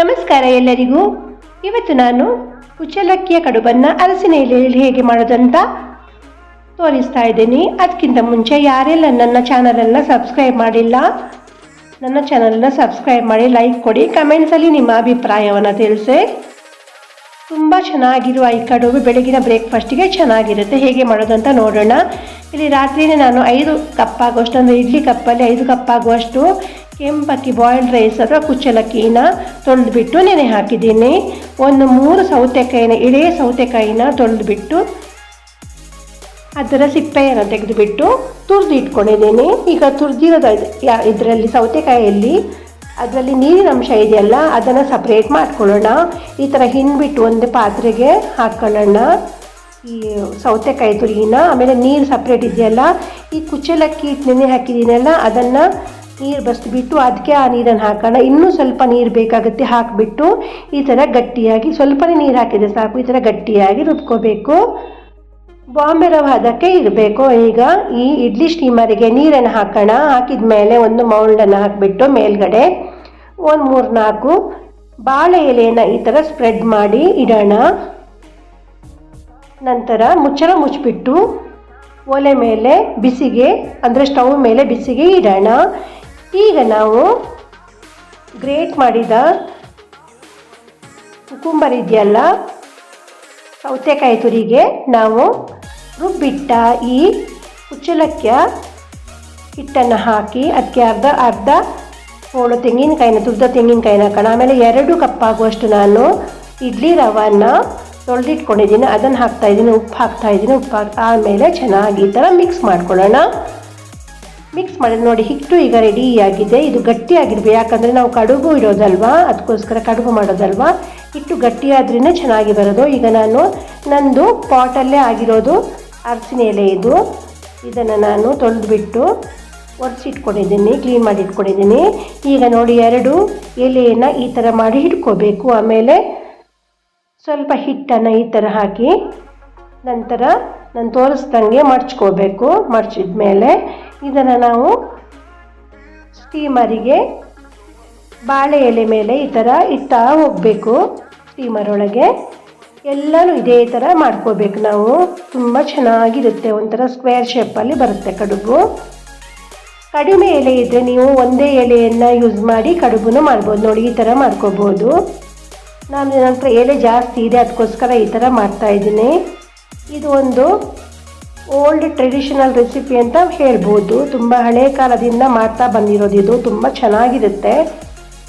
ನಮಸ್ಕಾರ ಎಲ್ಲರಿಗೂ. ಇವತ್ತು ನಾನು ಕುಚ್ಚಲಕ್ಕಿಯ ಕಡುಬನ್ನು ಅರಸಿನ ಎಲೆಯಲ್ಲಿ ಹೇಗೆ ಮಾಡೋದಂತ ತೋರಿಸ್ತಾ ಇದ್ದೀನಿ. ಅದಕ್ಕಿಂತ ಮುಂಚೆ ಯಾರೆಲ್ಲ ನನ್ನ ಚಾನಲನ್ನು ಸಬ್ಸ್ಕ್ರೈಬ್ ಮಾಡಿಲ್ಲ, ನನ್ನ ಚಾನಲನ್ನು ಸಬ್ಸ್ಕ್ರೈಬ್ ಮಾಡಿ, ಲೈಕ್ ಕೊಡಿ ಕಮೆಂಟ್ಸಲ್ಲಿ ನಿಮ್ಮ ಅಭಿಪ್ರಾಯವನ್ನು ತಿಳಿಸಿ. ತುಂಬ ಚೆನ್ನಾಗಿರುವ ಈ ಕಡುಬು ಬೆಳಗಿನ ಬ್ರೇಕ್ಫಾಸ್ಟಿಗೆ ಚೆನ್ನಾಗಿರುತ್ತೆ. ಹೇಗೆ ಮಾಡೋದು ಅಂತ ನೋಡೋಣ. ಇಲ್ಲಿ ರಾತ್ರಿನೇ ನಾನು ಐದು ಕಪ್ ಆಗುವಷ್ಟು ಅಂದರೆ ಇಡ್ಲಿ ಕಪ್ಪಲ್ಲಿ ಐದು ಕಪ್ ಆಗುವಷ್ಟು ಕೆಂಪಕ್ಕಿ ಬಾಯ್ಲ್ಡ್ ರೈಸ್ ಅಥವಾ ಕುಚ್ಚಲಕ್ಕಿನ ತೊಳೆದುಬಿಟ್ಟು ನೆನೆ ಹಾಕಿದ್ದೀನಿ. ಒಂದು ಮೂರು ಸೌತೆಕಾಯಿನ ಇಡೇ ಸೌತೆಕಾಯಿನ ತೊಳೆದುಬಿಟ್ಟು ಅದರ ಸಿಪ್ಪೆಯನ್ನು ತೆಗೆದುಬಿಟ್ಟು ತುರಿದು ಇಟ್ಕೊಂಡಿದ್ದೀನಿ. ಈಗ ತುರಿದಿರೋದು ಇದರಲ್ಲಿ ಸೌತೆಕಾಯಿಯಲ್ಲಿ ಅದರಲ್ಲಿ ನೀರಿನ ಅಂಶ ಇದೆಯಲ್ಲ, ಅದನ್ನು ಸಪ್ರೇಟ್ ಮಾಡ್ಕೊಳ್ಳೋಣ. ಈ ಥರ ಹಿಂಡ್ಬಿಟ್ಟು ಒಂದು ಪಾತ್ರೆಗೆ ಹಾಕ್ಕೊಳ್ಳೋಣ ಈ ಸೌತೆಕಾಯಿ ತುರಿನ, ಆಮೇಲೆ ನೀರು ಸಪ್ರೇಟ್ ಇದೆಯಲ್ಲ, ಈ ಕುಚ್ಚಲಕ್ಕಿ ನೆನೆ ಹಾಕಿದ್ದೀನಲ್ಲ, ಅದನ್ನು ನೀರು ಬಸ್ಬಿಟ್ಟು ಅದಕ್ಕೆ ಆ ನೀರನ್ನು ಹಾಕೋಣ ಇನ್ನೂ ಸ್ವಲ್ಪ ನೀರು ಬೇಕಾಗುತ್ತೆ, ಹಾಕಿಬಿಟ್ಟು ಈ ಥರ ಗಟ್ಟಿಯಾಗಿ ಸ್ವಲ್ಪನೇ ನೀರು ಹಾಕಿದರೆ ಸಾಕು. ಈ ಥರ ಗಟ್ಟಿಯಾಗಿ ರುಬ್ಕೋಬೇಕು. ಬಾಂಬೆ ರವೆ ಅದಕ್ಕೆ ಇರಬೇಕು. ಈಗ ಈ ಇಡ್ಲಿ ಸ್ಟೀಮರಿಗೆ ನೀರನ್ನು ಹಾಕೋಣ. ಹಾಕಿದ ಮೇಲೆ ಒಂದು ಮೌಲ್ಡನ್ನು ಹಾಕಿಬಿಟ್ಟು ಮೇಲ್ಗಡೆ ಒಂದು ಮೂರು ನಾಲ್ಕು ಬಾಳೆ ಎಲೆಯನ್ನು ಈ ಥರ ಸ್ಪ್ರೆಡ್ ಮಾಡಿ ಇಡೋಣ. ನಂತರ ಮುಚ್ಚಳ ಮುಚ್ಚಿಬಿಟ್ಟು ಒಲೆ ಮೇಲೆ ಬಿಸಿಗೆ, ಅಂದರೆ ಸ್ಟವ್ ಮೇಲೆ ಬಿಸಿಗೆ ಇಡೋಣ. ಈಗ ನಾವು ಗ್ರೇಟ್ ಮಾಡಿದ ಕುಕುಂಬರ್ ಇದೆಯಲ್ಲ ಸೌತೆಕಾಯಿ ತುರಿಗೆ ನಾವು ರುಬ್ಬಿಟ್ಟ ಈ ಕುಚ್ಚಲಕ್ಕಿಯ ಹಿಟ್ಟನ್ನು ಹಾಕಿ, ಅದಕ್ಕೆ ಅರ್ಧ ಅರ್ಧ ಹೋಳು ತೆಂಗಿನಕಾಯಿನ, ತುರ್ದ ತೆಂಗಿನಕಾಯಿನ ಹಾಕೋಣ. ಆಮೇಲೆ ಎರಡು ಕಪ್ ಆಗುವಷ್ಟು ನಾನು ಇಡ್ಲಿ ರವನ್ನ ತೊಳೆದಿಟ್ಕೊಂಡಿದ್ದೀನಿ. ಅದನ್ನು ಹಾಕ್ತಾಯಿದ್ದೀನಿ ಉಪ್ಪು ಹಾಕ್ತಾ ಇದ್ದೀನಿ, ಉಪ್ಪು ಹಾಕಿ ಆಮೇಲೆ ಚೆನ್ನಾಗಿ ಈ ಥರ ಮಿಕ್ಸ್ ಮಾಡ್ಕೊಳ್ಳೋಣ. ಮಿಕ್ಸ್ ಮಾಡಿದ ನೋಡಿ, ಹಿಟ್ಟು ಈಗ ರೆಡಿಯಾಗಿದೆ ಇದು ಗಟ್ಟಿಯಾಗಿರ್ಬೇಕು. ಯಾಕಂದರೆ ನಾವು ಕಡುಬು ಇಡೋದಲ್ವಾ? ಅದಕ್ಕೋಸ್ಕರ ಕಡುಬು ಮಾಡೋದಲ್ವಾ? ಹಿಟ್ಟು ಗಟ್ಟಿಯಾದ್ರೇ ಚೆನ್ನಾಗಿ ಬರೋದು. ಈಗ ನಾನು, ನಂದು ಪಾಟಲ್ಲೇ ಆಗಿರೋದು ಅರಸಿನ ಎಲೆ ಇದು. ಇದನ್ನು ನಾನು ತೊಳೆದುಬಿಟ್ಟು ಒರೆಸಿಟ್ಕೊಂಡಿದ್ದೀನಿ ಕ್ಲೀನ್ ಮಾಡಿ ಇಟ್ಕೊಂಡಿದ್ದೀನಿ ಈಗ ನೋಡಿ, ಎರಡು ಎಲೆಯನ್ನು ಈ ಥರ ಮಾಡಿ ಹಿಡ್ಕೋಬೇಕು. ಆಮೇಲೆ ಸ್ವಲ್ಪ ಹಿಟ್ಟನ್ನು ಈ ಥರ ಹಾಕಿ ನಂತರ ನಾನು ತೋರಿಸ್ದಂಗೆ ಮಡ್ಚ್ಕೋಬೇಕು ಮಡ್ಚಿದ ಮೇಲೆ ಇದನ್ನು ನಾವು ಸ್ಟೀಮರಿಗೆ ಬಾಳೆ ಎಲೆ ಮೇಲೆ ಈ ಥರ ಇಟ್ಟಾ ಹೋಗಬೇಕು. ಸ್ಟೀಮರ್ ಒಳಗೆ ಎಲ್ಲನೂ ಇದೇ ಥರ ಮಾಡ್ಕೋಬೇಕು. ನಾವು ತುಂಬ ಚೆನ್ನಾಗಿರುತ್ತೆ. ಒಂಥರ ಸ್ಕ್ವೇರ್ ಶೇಪಲ್ಲಿ ಬರುತ್ತೆ ಕಡುಬು. ಕಡಿಮೆ ಎಲೆ ಇದ್ದರೆ ನೀವು ಒಂದೇ ಎಲೆಯನ್ನು ಯೂಸ್ ಮಾಡಿ ಕಡುಬು ಮಾಡ್ಬೋದು. ನೋಡಿ, ಈ ಥರ ಮಾಡ್ಕೋಬೋದು. ನಾನು ನನ್ನ ಎಲೆ ಜಾಸ್ತಿ ಇದೆ. ಅದಕ್ಕೋಸ್ಕರ ಈ ಥರ ಮಾಡ್ತಾಯಿದ್ದೀನಿ ಇದು ಒಂದು ಓಲ್ಡ್ ಟ್ರೆಡಿಷನಲ್ ರೆಸಿಪಿ ಅಂತ ಹೇಳ್ಬೋದು. ತುಂಬ ಹಳೆ ಕಾಲದಿಂದ ಮಾಡ್ತಾ ಬಂದಿರೋದು. ಇದು ತುಂಬ ಚೆನ್ನಾಗಿರುತ್ತೆ.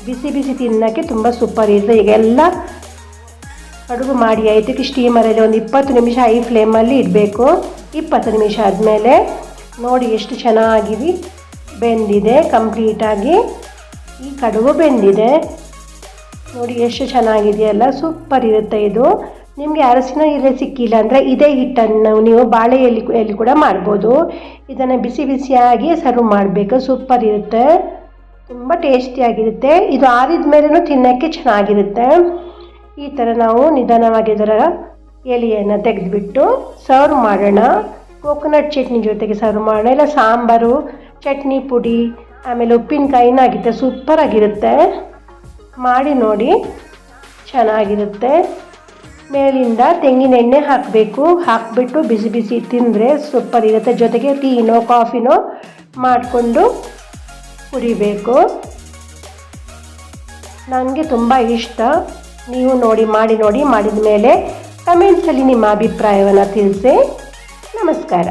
ಬಿಸಿ ಬಿಸಿ ತಿನ್ನೋಕ್ಕೆ ತುಂಬ ಸೂಪರ್ ಇರುತ್ತೆ. ಈಗ ಎಲ್ಲ ಕಡುಬು ಮಾಡಿ ಆಯ್ತಕ್ಕೆ ಸ್ಟೀಮರಲ್ಲಿ ಒಂದು ಇಪ್ಪತ್ತು ನಿಮಿಷ ಐ ಫ್ಲೇಮಲ್ಲಿ ಇಡಬೇಕು. ಇಪ್ಪತ್ತು ನಿಮಿಷ ಆದಮೇಲೆ ನೋಡಿ ಎಷ್ಟು ಚೆನ್ನಾಗಿ ಬೆಂದಿದೆ. ಕಂಪ್ಲೀಟಾಗಿ ಈ ಕಡುಬು ಬೆಂದಿದೆ. ನೋಡಿ ಎಷ್ಟು ಚೆನ್ನಾಗಿದೆಯಲ್ಲ. ಸೂಪರ್ ಇರುತ್ತೆ ಇದು. ನಿಮಗೆ ಅರಸಿನ ಎಲೆ ಸಿಕ್ಕಿಲ್ಲ ಅಂದರೆ ಇದೇ ಹಿಟ್ಟನ್ನು ನೀವು ಬಾಳೆ ಎಲೆ ಎಲೆ ಕೂಡ ಮಾಡ್ಬೋದು. ಇದನ್ನು ಬಿಸಿ ಬಿಸಿಯಾಗಿ ಸರ್ವ್ ಮಾಡಬೇಕು. ಸೂಪರ್ ಇರುತ್ತೆ. ತುಂಬ ಟೇಸ್ಟಿಯಾಗಿರುತ್ತೆ ಇದು ಆರಿದ ಮೇಲೂ ತಿನ್ನೋಕ್ಕೆ ಚೆನ್ನಾಗಿರುತ್ತೆ. ಈ ಥರ ನಾವು ನಿಧಾನವಾಗಿ ಇದರ ಎಲೆಯನ್ನು ತೆಗೆದುಬಿಟ್ಟು ಸರ್ವ್ ಮಾಡೋಣ. ಕೋಕೋನಟ್ ಚಟ್ನಿ ಜೊತೆಗೆ ಸರ್ವ್ ಮಾಡೋಣ. ಇಲ್ಲ ಸಾಂಬಾರು, ಚಟ್ನಿ ಪುಡಿ, ಆಮೇಲೆ ಉಪ್ಪಿನಕಾಯಿನ ಆಗಿರುತ್ತೆ. ಸೂಪರಾಗಿರುತ್ತೆ ಮಾಡಿ ನೋಡಿ. ಚೆನ್ನಾಗಿರುತ್ತೆ. ಮೇಲಿಂದ ತೆಂಗಿನ ಎಣ್ಣೆ ಹಾಕಬೇಕು. ಹಾಕಿಬಿಟ್ಟು ಬಿಸಿ ಬಿಸಿ ತಿಂದರೆ ಸೂಪರ್ ಇರುತ್ತೆ. ಜೊತೆಗೆ ಟೀನೋ, ಕಾಫಿನೋ ಮಾಡಿಕೊಂಡು ಕುಡಿಬೇಕು. ನನಗೆ ತುಂಬ ಇಷ್ಟ. ನೀವು ನೋಡಿ, ಮಾಡಿ ನೋಡಿ, ಮಾಡಿದ ಮೇಲೆ ಕಮೆಂಟ್ಸಲ್ಲಿ ನಿಮ್ಮ ಅಭಿಪ್ರಾಯವನ್ನು ತಿಳಿಸಿ. ನಮಸ್ಕಾರ.